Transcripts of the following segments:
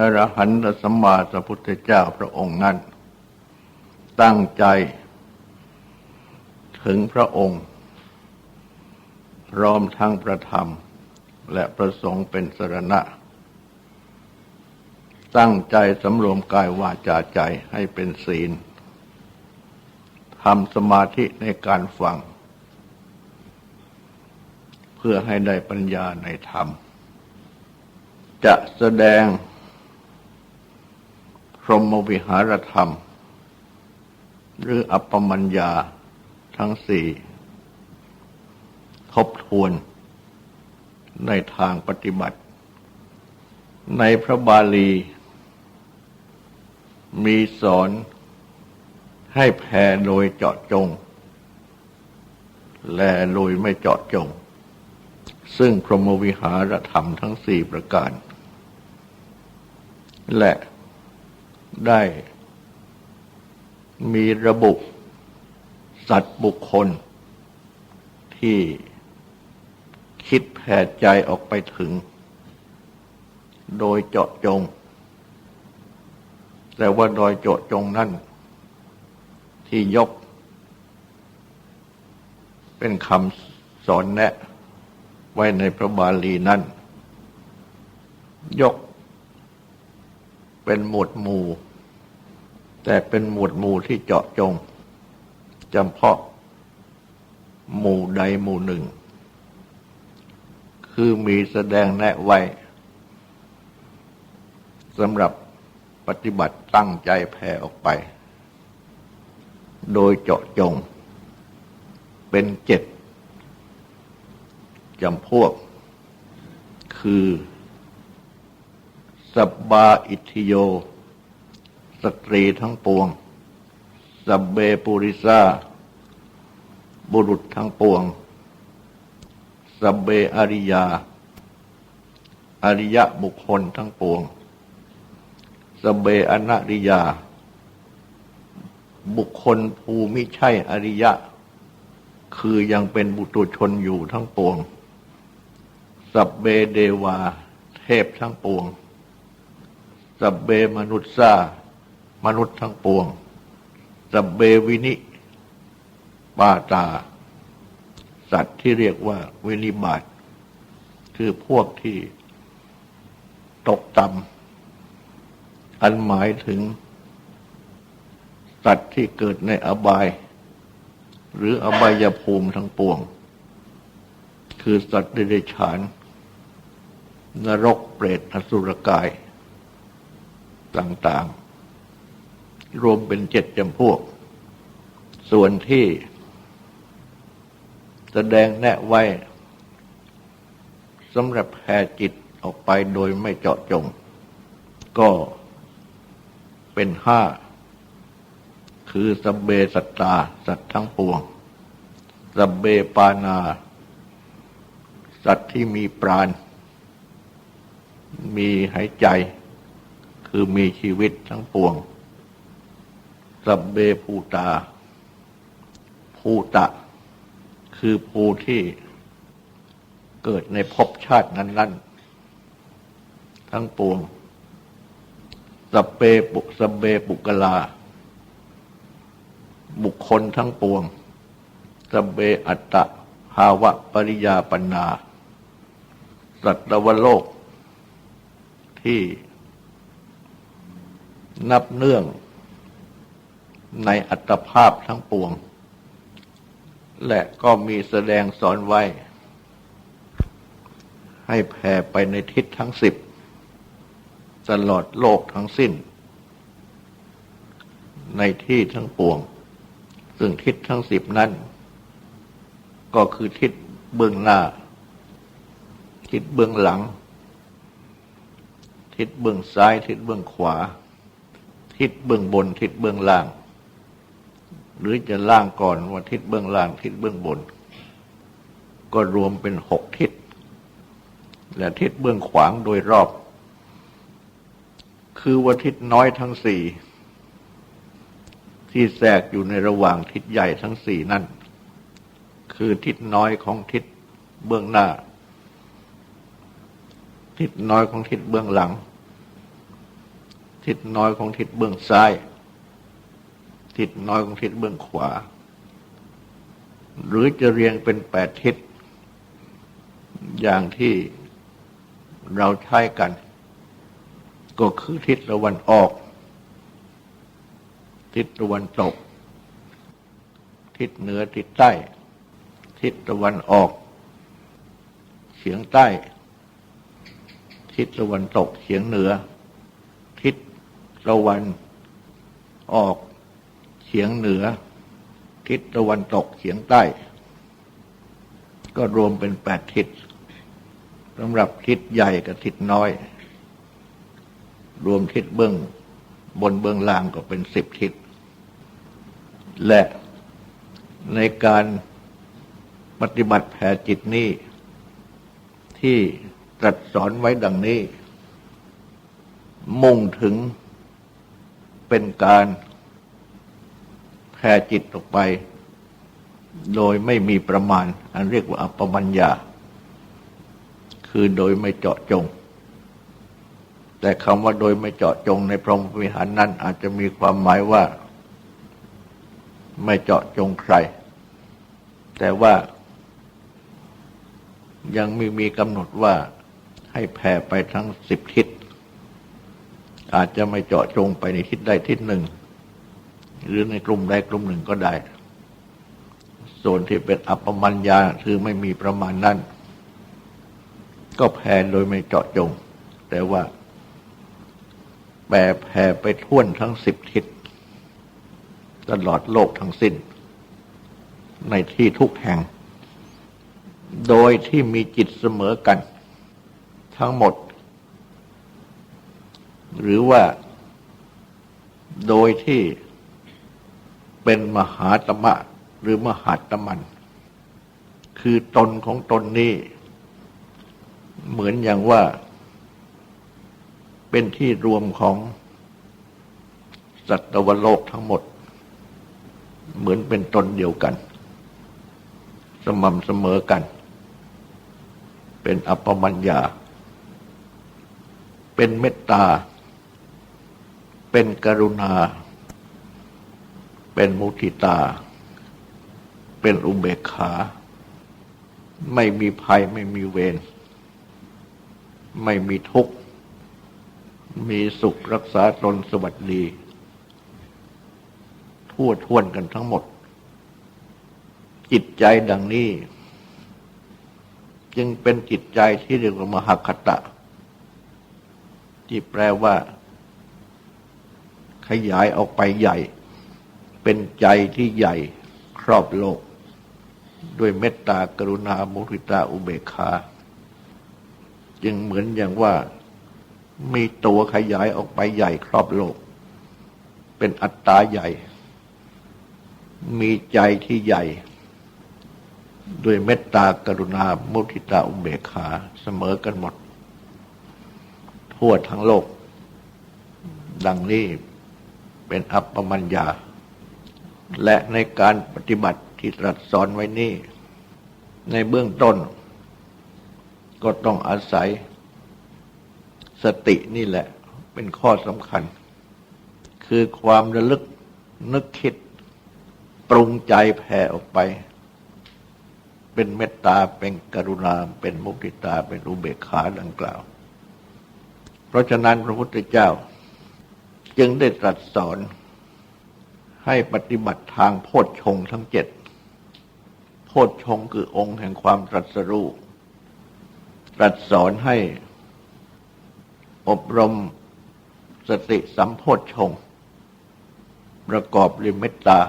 อรหันตสัมมาสัพพุทธเจ้าพระองค์นั้น ตั้งใจ ถึงพระองค์ พร้อมทั้งประธรรม และประสงค์เป็นสรณะ ตั้งใจสำรวมกายวาจาใจให้เป็นศีลทำสมาธิในการฟัง เพื่อให้ได้ปัญญาในธรรม จะแสดง รหมวิหารธรรม หรืออัปปมัญญาทั้งสี่ทบทวนในทางปฏิบัติ ในพระบาลี มีสอนให้แผ่โดยเจาะจง และโดยไม่เจาะจง ซึ่งพรหมวิหารธรรมทั้งสี่ประการ และ ได้ มีระบุสัตว์บุคคล ที่คิดแผ่ใจออกไปถึง โดยเจาะจง แต่ว่าโดยเจาะจงนั่น ที่ยก เป็นคำสอนแนะไว้ในพระบาลีนั้นยกเป็นหมวดหมู่ แต่เป็นหมวดหมู่ที่เจาะจงจำเพาะ หมู่ใดหมู่หนึ่ง คือมีแสดงแนะไว้สำหรับปฏิบัติตั้งใจแผ่ออกไป โดยเจาะจง เป็นเจ็ดจำพวก คือ สับบาอิทธิโย สตรีทั้งปวง สับเบปุริสาบุรุษทั้งปวง สับเบอริยา อริยะบุคคลทั้งปวงสับเบอนาริยา บุคคลภูมิใช่อริยะ คือยังเป็นบุตรชนอยู่ทั้งปวง สับเบเดวา เทพทั้งปวง สับเบมนุษย์ซา มนุษย์ทั้งปวงสัเบวินิปาตา สัตว์ที่เรียกว่าวินิบาตคือพวกที่ตกต่ำอันหมายถึง สัตว์ที่เกิดในอบาย หรืออบายภูมิทั้งปวง คือสัตว์เดรัจฉาน นรกเปรตอสุรกาย ต่าง ๆ รวมเป็นเจ็ดจำพวก ส่วนที่ แสดงแนะไว้สำหรับแผ่จิตออกไปโดยไม่เจาะจง ก็เป็นห้า คือสเบสัตตา สัตว์ทั้งปวงสเบปานา สัตว์ที่มีปราณ มีหายใจ คือมีชีวิตทั้งปวง สับเบภูตา ภูตะ คือภูที่เกิดในภพชาตินั้น ๆ ทั้งปวงสับเบปุสับเบปุกลา บุคคลทั้งปวงสับเบอัตตะภาวะปริยาปัญนาสัตวโลกที่นับเนื่อง ในอัตภาพทั้งปวง และก็มีแสดงสอนไว้ ให้แผ่ไปในทิศทั้งสิบตลอดโลกทั้งสิ้น ในที่ทั้งปวง ซึ่งทิศทั้งสิบนั้น ก็คือทิศเบื้องหน้า ทิศเบื้องหลังททิศเบื้องซ้าย ทิศเบื้องขวา ทิศเบื้องบน ทิศเบื้องล่าง หรือจะล่างก่อนว่าทิศเบื้องล่างทิศเบื้องบน ก็รวมเป็นหกทิศ และทิศเบื้องขวางโดยรอบ คือว่าทิศน้อยทั้งสี่ที่แทรกอยู่ในระหว่างทิศใหญ่ทั้งสี่นั่น คือทิศน้อยของทิศเบื้องหน้า ทิศน้อยของทิศเบื้องหลัง ทิศน้อยของทิศเบื้องซ้าย ทิศน้อยของทิศเบื้องขวา หรือจะเรียงเป็นแปดทิศ อย่างที่เราใช้กัน ก็คือทิศตะวันออก ทิศตะวันตก ทิศเหนือทิศใต้ ทิศตะวันออกเฉียงใต้ ทิศตะวันตกเฉียงเหนือ ทิศตะวันออก เฉียงเหนือ ทิศตะวันตกเฉียงใต้ ก็รวมเป็นแปดทิศสำหรับทิศใหญ่กับทิศน้อย รวมทิศเบื้องบนเบื้องล่างก็เป็นสิบทิศ และในการปฏิบัติแผ่จิตนี้ที่ตรัสสอนไว้ดังนี้ มุ่งถึงเป็นการ แผ่จิตออกไป โดยไม่มีประมาณ อันเรียกว่าอัปปมัญญา คือโดยไม่เจาะจง แต่คำว่าโดยไม่เจาะจงในพรหมวิหารนั้นอาจจะมีความหมายว่า ไม่เจาะจงใคร แต่ว่ายังไม่มีกำหนดว่าให้แผ่ไปทั้งสิบทิศ อาจจะไม่เจาะจงไปในทิศใดทิศหนึ่ง หรือในกลุ่มใดกลุ่มหนึ่งก็ได้ ส่วนที่เป็นอัปปมัญญาคือไม่มีประมาณนั้น ก็แผ่โดยไม่เจาะจง แต่ว่าแผ่แผ่ไปท่วนทั้งสิบทิศตลอดโลกทั้งสิ้น ในที่ทุกแห่ง โดยที่มีจิตเสมอกัน ทั้งหมด หรือว่าโดยที่ เป็นมหาตมะหรือมหาตมัน คือตนของตนนี้ เหมือนอย่างว่า เป็นที่รวมของสัตวโลกทั้งหมด เหมือนเป็นตนเดียวกัน สม่ำเสมอกัน เป็นอัปมัญญา เป็นเมตตา เป็นกรุณา เป็นมุทิตา เป็นอุเบกขา ไม่มีภัยไม่มีเวร ไม่มีทุกข์ มีสุขรักษาตนสวัสดี ทั่วท่วนกันทั้งหมด จิตใจดังนี้ จึงเป็นจิตใจที่เรียกว่ามหคตะ ที่แปลว่า ขยายออกไปใหญ่ เป็นใจที่ใหญ่ครอบโลก ด้วยเมตตากรุณามุทิตาอุเบกขาจึงเหมือนอย่างว่ามีตัวขยายออกไปใหญ่ครอบโลก เป็นอัตตาใหญ่ มีใจที่ใหญ่ ด้วยเมตตากรุณามุทิตาอุเบกขาเสมอกันหมด ทั่วทั้งโลก ดังนี้เป็นอัปปมัญญา และในการปฏิบัติที่ตรัสสอนไว้นี้ ในเบื้องต้น ก็ต้องอาศัย สตินี่แหละเป็นข้อสำคัญ คือความระลึกนึกคิด ปรุงใจแผ่ออกไป เป็นเมตตาเป็นกรุณา เป็นมุทิตาเป็นอุเบกขาดังกล่าว เพราะฉะนั้นพระพุทธเจ้า จึงได้ตรัสสอน ให้ปฏิบัติทางโพชฌงทั้งเจ็ด โพชฌงคือองค์แห่งความตรัสรู้ ตรัสสอนให้อบรมสติสัมโพชฌงประกอบด้วยเมตตา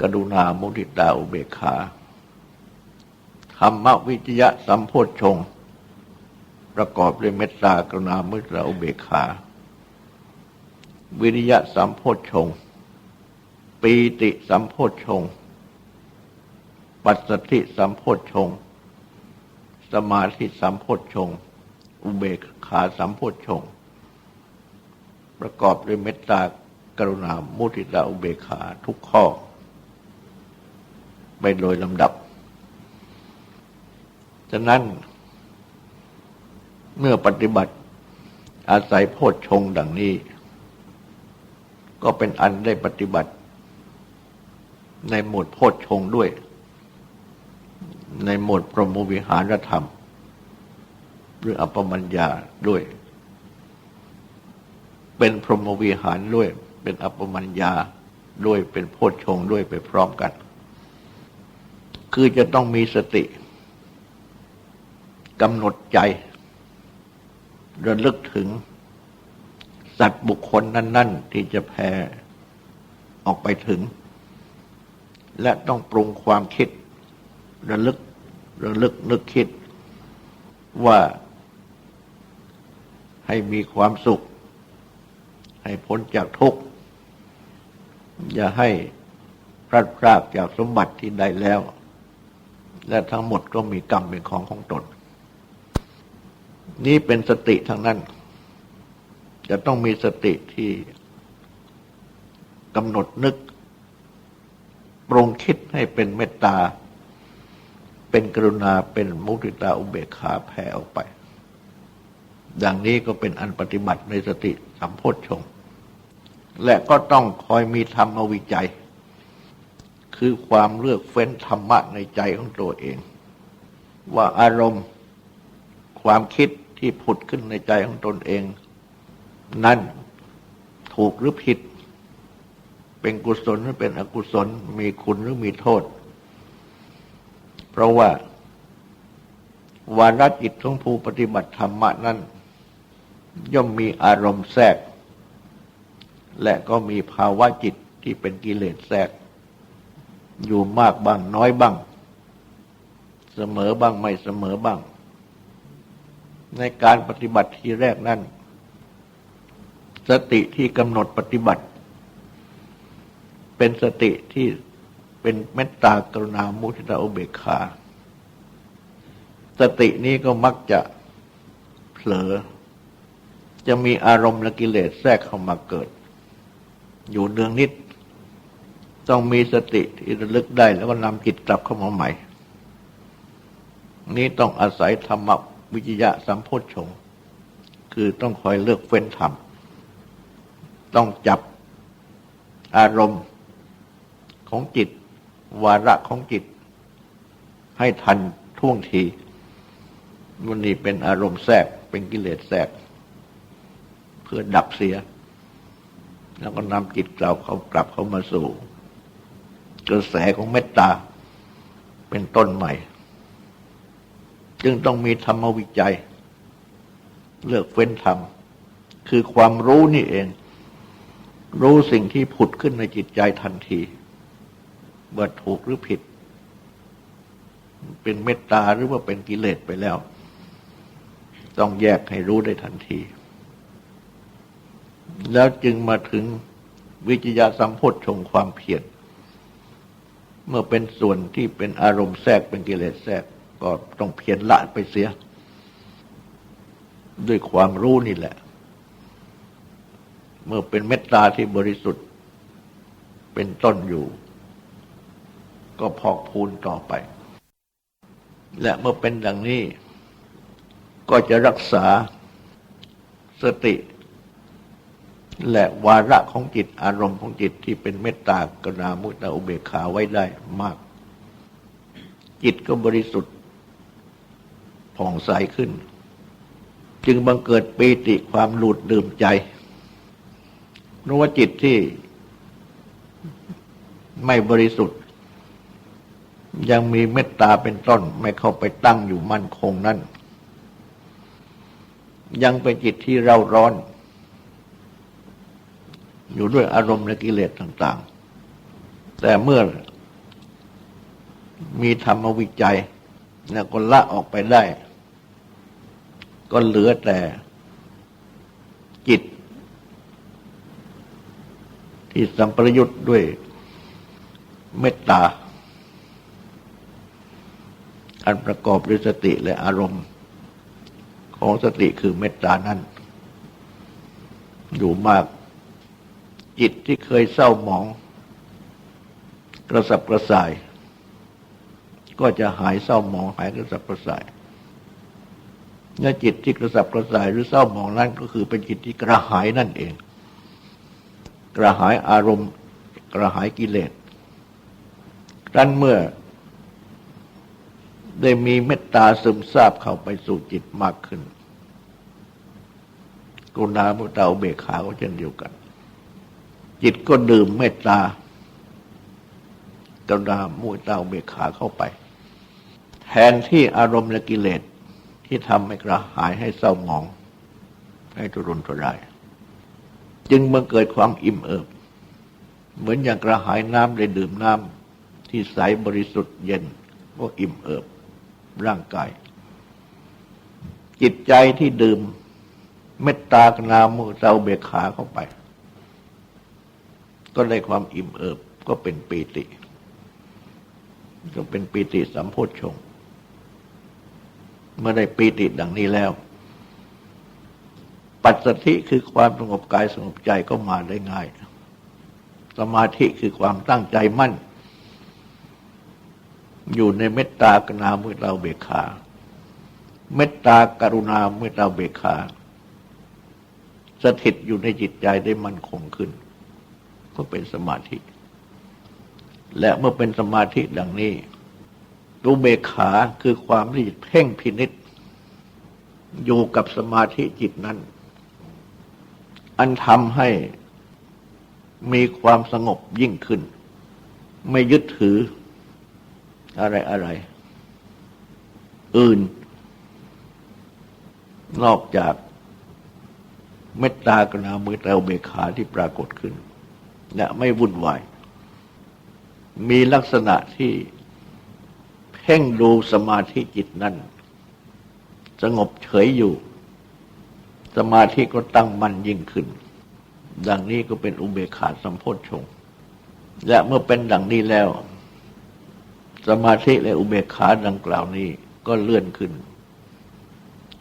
กรุณามุทิตาอุเบกขาธรรมวิจยะสัมโพชฌงประกอบด้วยเมตตากรุณามุตราอุเบกขา วิริยะสัมโพชฌงค์ ปีติสัมโพชฌงปัสสติสัมโพชฌงสมาธิสัมโพชฌงอุเบกขาสัมโพชฌงประกอบด้วยเมตตากรุณามุทิตาอุเบกขาทุกข้อ ไปโดยลำดับ ฉะนั้นเมื่อปฏิบัติอาศัยโพชฌงดังนี้ ก็เป็นอันได้ปฏิบัติ ในหมวดโพชฌงด้วย ในหมวดพรหมวิหารธรรม หรืออัปปมัญญาด้วย เป็นพรหมวิหารด้วย เป็นอัปปมัญญาด้วยเป็นโพชฌงด้วยไปพร้อมกัน คือจะต้องมีสติกำหนดใจ ระลึกถึง สัตว์บุคคลนั่นๆ ที่จะแผ่ออกไปถึง และต้องปรุงความคิด ระลึกระลึกนึกคิดว่าให้มีความสุข ให้พ้นจากทุกข์ อย่าให้พลัดพรากจากสมบัติที่ได้แล้ว และทั้งหมดก็มีกรรมเป็นของของตน นี่เป็นสติทั้งนั้น จะต้องมีสติที่กำหนดนึก ปรงคิดให้เป็นเมตตา เป็นกรุณาเป็นมุทิตาอุเบกขาแผ่ออกไป ดังนี้ก็เป็นอันปฏิบัติในสติสัมโพชฌงและก็ต้องคอยมีธรรมวิจัย คือความเลือกเฟ้นธรรมะในใจของตัวเอง ว่าอารมณ์ความคิดที่ผุดขึ้นในใจของตนเอง นั่นถูกหรือผิด เป็นกุศลหรือเป็นอกุศล มีคุณหรือมีโทษ เพราะว่า วาระจิตของผู้ปฏิบัติธรรมะนั้น ย่อมมีอารมณ์แทรก และก็มีภาวะจิตที่เป็นกิเลสแทรก อยู่มากบ้างน้อยบ้าง เสมอบ้างไม่เสมอบ้าง ในการปฏิบัติทีแรกนั้น สติที่กำหนดปฏิบัติ เป็นสติที่เป็นเมตตากรุณามุทิตาอุเบกขา สตินี้ก็มักจะเผลอ จะมีอารมณ์และกิเลสแทรกเข้ามาเกิด อยู่เนืองนิด ต้องมีสติที่ระลึกได้แล้วก็นำจิตกลับเข้ามาใหม่ นี้ต้องอาศัยธรรมวิจยะสัมโพชฌงค์คือต้องคอยเลือกเฟ้นธรรม ต้องจับอารมณ์ ของจิต วาระของจิต ให้ทันท่วงทีวันนี้เป็นอารมณ์แทรกเป็นกิเลสแทรก เพื่อดับเสีย แล้วก็นำจิตเราเขากลับเข้ามาสู่ กระแสของเมตตาเป็นต้นใหม่ จึงต้องมีธรรมวิจัย เลือกเฟ้นธรรม คือความรู้นี่เอง รู้สิ่งที่ผุดขึ้นในจิตใจทันที ว่าถูกหรือผิด เป็นเมตตาหรือว่าเป็นกิเลสไปแล้ว ต้องแยกให้รู้ได้ทันที แล้วจึงมาถึงวิจยาสัมโพธชงความเพียรเมื่อเป็นส่วนที่เป็นอารมณ์แทรกเป็นกิเลสแทรกก็ต้องเพียรละไปเสีย ด้วยความรู้นี่แหละ เมื่อเป็นเมตตาที่บริสุทธิ์เป็นต้นอยู่ ก็พอกพูนต่อไป และเมื่อเป็นดังนี้ ก็จะรักษาสติ และวาระของจิตอารมณ์ของจิตที่เป็นเมตตากรณามุตตาอุเบกขาไว้ได้มาก จิตก็บริสุทธิ์ผ่องใสขึ้น จึงบังเกิดปีติความหลุดดื่มใจเพราะว่าจิตที่ไม่บริสุทธิ์ ยังมีเมตตาเป็นต้นไม่เข้าไปตั้งอยู่มั่นคงนั่น ยังเป็นจิตที่เร่าร้อน อยู่ด้วยอารมณ์และกิเลสต่าง ๆ แต่เมื่อมีธรรมวิจัยแล้วก็ละออกไปได้ ก็เหลือแต่จิต ที่สัมปรยุทธ์ด้วยเมตตา อันประกอบด้วยสติและอารมณ์ ของสติคือเมตตานั้น อยู่มาก จิตที่เคยเศร้าหมอง กระสับกระส่าย ก็จะหายเศร้าหมองหายกระสับกระส่ายเนื้อจิตที่กระสับกระส่ายหรือเศร้าหมองนั้นก็คือเป็นจิตที่กระหายนั่นเอง กระหายอารมณ์ กระหายกิเลสดันเมื่อ ได้มีเมตตาซึมซาบเข้าไปสู่จิตมากขึ้น กุณามุตาอุเบกขาก็เช่นเดียวกัน จิตก็ดื่มเมตตากุณามุตาอุเบกขาเข้าไป แทนที่อารมณ์และกิเลสที่ทำให้กระหายให้เศร้าหมอง ให้ทุรนทุราย จึงบังเกิดความอิ่มเอิบ เหมือนอย่างกระหายน้ำได้ดื่มน้ำที่ใสบริสุทธิ์เย็นก็อิ่มเอิบ ร่างกาย จิตใจที่ดื่มเมตตากนามุเจ้าเบกขาเข้าไป ก็ได้ความอิ่มเอิบก็เป็นปีติ ก็เป็นปีติสัมโพชฌงเมื่อได้ปีติดังนี้แล้ว ปัจสธิคือความสงบกายสงบใจก็มาได้ง่าย สมาธิคือความตั้งใจมั่น อยู่ในเมตตากนาเมื่อเราเบกขาเมตตากรุณาเมื่อเราเบกขาสถิตอยู่ในจิตใจได้มั่นคงขึ้น ก็เป็นสมาธิ และเมื่อเป็นสมาธิดังนี้รูเบขาคือความที่เพ่งพินิษอยู่กับสมาธิจิตนั้น อันทำให้มีความสงบยิ่งขึ้น ไม่ยึดถือ อะไรอะไร อื่น นอกจากเมตตากรุณามือเตาเบกขาที่ปรากฏขึ้น และไม่วุ่นวาย มีลักษณะที่เพ่งดูสมาธิจิตนั้นสงบเฉยอยู่ สมาธิก็ตั้งมั่นยิ่งขึ้น ดังนี้ก็เป็นอุเบกขาสัมโพชฌงและเมื่อเป็นดังนี้แล้ว สมาธิและอุเบกขาดังกล่าวนี้ก็เลื่อนขึ้น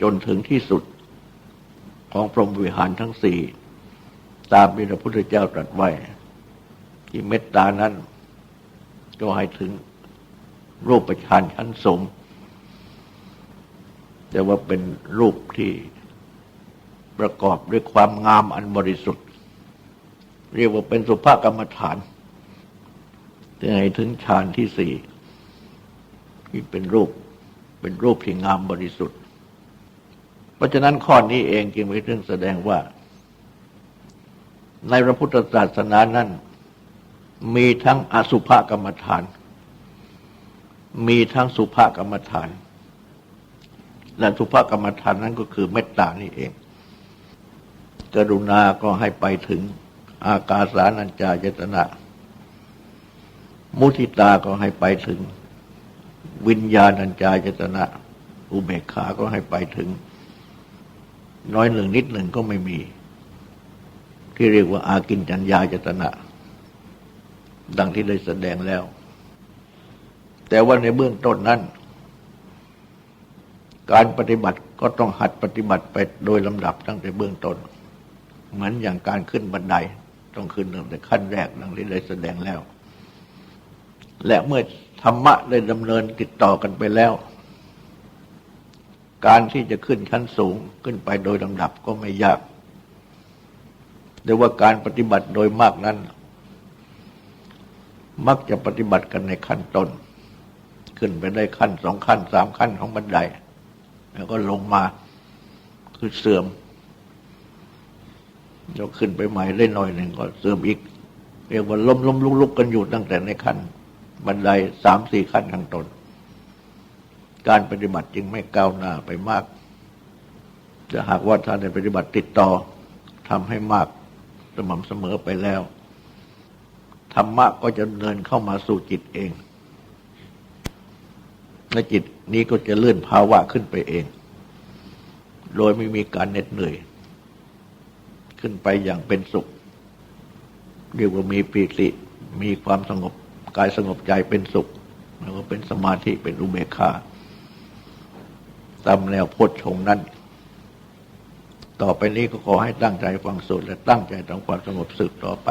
จนถึงที่สุดของพรหมวิหารทั้งสี่ตามที่พระพุทธเจ้าตรัสไว้ ที่เมตตานั้น ก็ให้ถึงรูปประชานชั้นสมแต่ว่าเป็นรูปที่ประกอบด้วยความงามอันบริสุทธิ์ เรียกว่าเป็นสุภากรรมฐานแต่ให้ถึงฌานที่สี่ ที่เป็นรูปเป็นรูปที่งามบริสุทธิ์ เพราะฉะนั้นข้อนี้เองจึงเป็นเรื่องแสดงว่า ในพระพุทธศาสนานั้น มีทั้งอสุภกรรมฐาน มีทั้งสุภกรรมฐาน และสุภกรรมฐานนั้นก็คือเมตตานี่เอง กรุณาก็ให้ไปถึงอากาสานัญจายตนะ มุทิตาก็ให้ไปถึง วิญญาณัญจายตนะ อุเบกขาก็ให้ไปถึง น้อยหนึ่งนิดหนึ่งก็ไม่มี ที่เรียกว่าอากินจัญญายตนะ ดังที่ได้แสดงแล้ว แต่ว่าในเบื้องต้นนั้น การปฏิบัติก็ต้องหัดปฏิบัติไปโดยลำดับตั้งแต่เบื้องต้น เหมือนอย่างการขึ้นบันได ต้องขึ้นตั้งแต่ขั้นแรกดังที่ได้แสดงแล้ว และเมื่อธรรมะได้ดำเนินติดต่อกันไปแล้ว การที่จะขึ้นชั้นสูงขึ้นไปโดยลำดับก็ไม่ยากแต่ว่าการปฏิบัติโดยมากนั้น มักจะปฏิบัติกันในขั้นต้นขึ้นไปได้ขั้นสองขั้นสามขั้นของบันได แล้วก็ลงมาคือเสื่อมเราขึ้นไปใหม่ได้หน่อยหนึ่งก็เสื่อมอีก เรียกว่าล้มล้มลุกลุกกันอยู่ตั้งแต่ในขั้น บันไดสามสี่ขั้นข้างต้นการปฏิบัติจึงไม่ก้าวหน้าไปมาก จะหากว่าท่านได้ปฏิบัติติดต่อทำให้มากสม่ำเสมอไปแล้ว ธรรมะก็จะเดินเข้ามาสู่จิตเอง และจิตนี้ก็จะเลื่อนภาวะขึ้นไปเอง โดยไม่มีการเหน็ดเหนื่อย ขึ้นไปอย่างเป็นสุขเรียกว่ามีปีติมีความสงบ กายสงบใจเป็นสุข แล้วก็เป็นสมาธิเป็นอุเบกขาตามแนวโพชฌงค์นั้น ต่อไปนี้ก็ขอให้ตั้งใจฟังสวดและตั้งใจทำความสงบสืบต่อไป